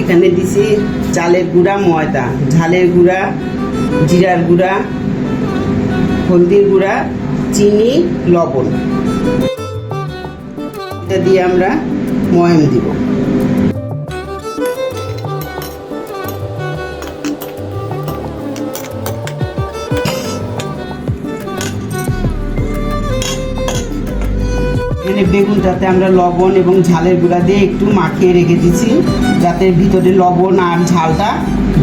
এখানে দিছি চালের গুঁড়া, ময়দা। ঝালের গুঁড়া, জিরার গুঁড়া, হলদির গুঁড়া, চিনি, লবণ। এটা দিয়ে আমরা ময়ম দিব। এখানে বেগুনটাতে আমরা লবণ এবং ঝালের গুঁড়া দিয়ে একটু মাখিয়ে রেখে দিচ্ছি, যাতে ভিতরে লবণ আর ঝালটা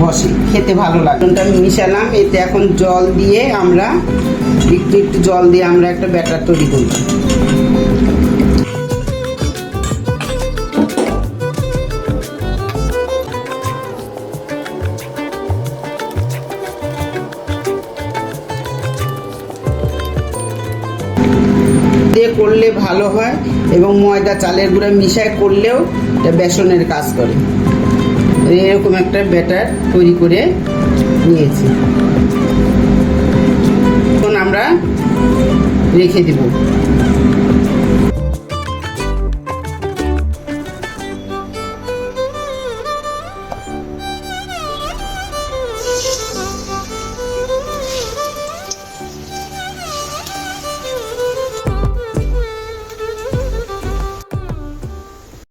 বসে। খেতে ভালো লাগে। আমি মিশালাম, এতে এখন জল দিয়ে আমরা, একটু একটু জল দিয়ে আমরা একটা ব্যাটার তৈরি করব। দিয়ে করলে ভালো হয় এবং ময়দা, চালের গুঁড়া মিশায় করলেও এটা বেসনের কাজ করে। এরকম একটা ব্যাটার তৈরি করে নিয়েছি। এখন আমরা রেখে দেব।